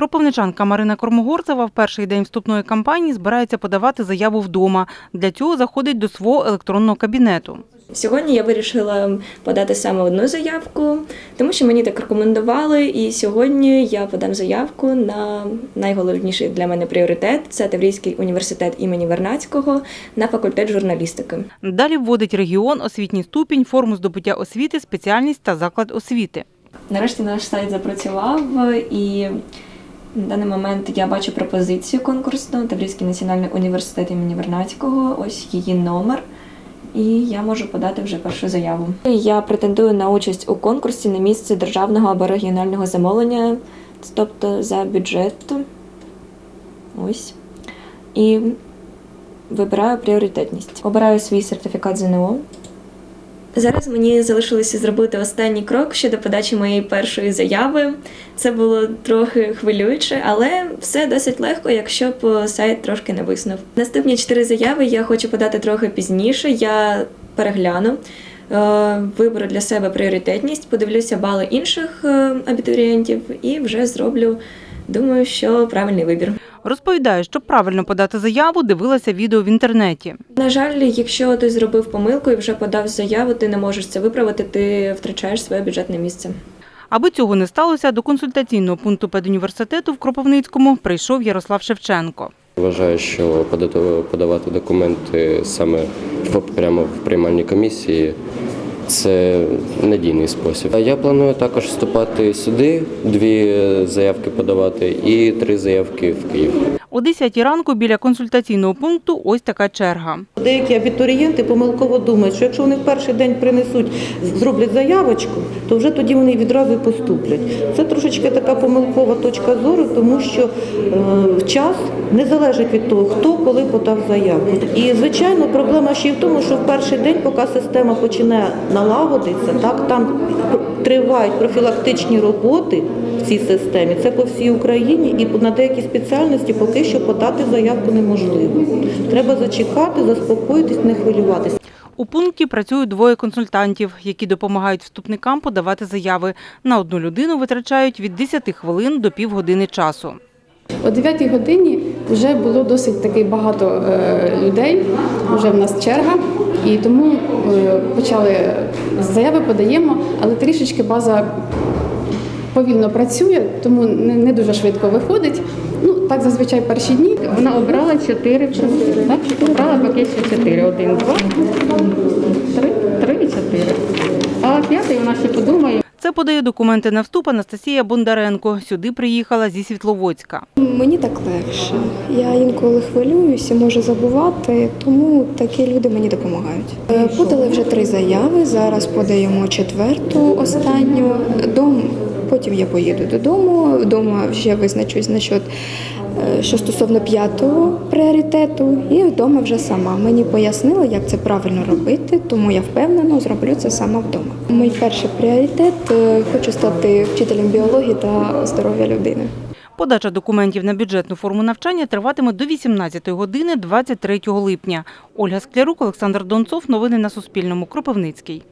Кропивничанка Марина Кормогорцева в перший день вступної кампанії збирається подавати заяву вдома. Для цього заходить до свого електронного кабінету. Сьогодні я вирішила подати саме одну заявку, тому що мені так рекомендували. І сьогодні я подам заявку на найголовніший для мене пріоритет це Таврійський університет імені Вернацького на факультет журналістики. Далі вводить регіон, освітній ступінь, форму здобуття освіти, спеціальність та заклад освіти. Нарешті наш сайт запрацював, і на даний момент я бачу пропозицію конкурсну Таврійський національний університет імені Вернацького. Ось її номер. І я можу подати вже першу заяву. Я претендую на участь у конкурсі на місце державного або регіонального замовлення, тобто за бюджет. Ось. І вибираю пріоритетність. Обираю свій сертифікат ЗНО. Зараз мені залишилося зробити останній крок щодо подачі моєї першої заяви. Це було трохи хвилююче, але все досить легко, якщо б сайт трошки не виснув. Наступні чотири заяви я хочу подати трохи пізніше. Я перегляну, е, виберу для себе пріоритетність, подивлюся бали інших е, абітурієнтів і вже зроблю. Думаю, що правильний вибір. Розповідає, щоб правильно подати заяву, дивилася відео в інтернеті. На жаль, якщо ти зробив помилку і вже подав заяву, ти не можеш це виправити, ти втрачаєш своє бюджетне місце. Аби цього не сталося, до консультаційного пункту педуніверситету в Кропивницькому прийшов Ярослав Шевченко. Вважаю, що подавати документи саме в- прямо в приймальній комісії це надійний спосіб. Я планую також вступати сюди, дві заявки подавати і три заявки в Київ. О 10 ранку біля консультаційного пункту ось така черга. Деякі абітурієнти помилково думають, що якщо вони в перший день принесуть, зроблять заявочку, то вже тоді вони відразу поступлять. Це трошечки така помилкова точка зору, тому що е, час не залежить від того, хто коли подав заявку. І звичайно, проблема ще й в тому, що в перший день, поки система починає налагодитися, так там тривають профілактичні роботи в цій системі. Це по всій Україні, і на деякі спеціальності поки що подати заявку неможливо. Треба зачекати, заспокоїтись, не хвилюватися. У пункті працюють двоє консультантів, які допомагають вступникам подавати заяви. На одну людину витрачають від 10 хвилин до півгодини часу. О 9 годині вже було досить таки багато е, людей, вже в нас черга, і тому е, почали заяви подаємо, але трішечки база повільно працює, тому не, дуже швидко виходить. Ну так зазвичай перші дні. Вона обрала 4 в 4. Так? Обрала 4. 1, 2, 3, 3 і 4. А п'ятий вона ще подумає. Це подає документи на вступ Анастасія Бондаренко. Сюди приїхала зі Світловодська. Мені так легше. Я інколи хвилююся, можу забувати, тому такі люди мені допомагають. Е, Подали вже три заяви. Зараз подаємо четверту, останню. Дом, потім я поїду додому. Вдома вже визначусь насчет, е, що стосовно п'ятого пріоритету, і вдома вже сама. Мені пояснили, як це правильно робити, тому я впевнено зроблю це сама вдома. Мій перший пріоритет е, хочу стати вчителем біології та здоров'я людини. Подача документів на бюджетну форму навчання триватиме до 18 години 23 липня. Ольга Склярук, Олександр Донцов. Новини на Суспільному. Кропивницький.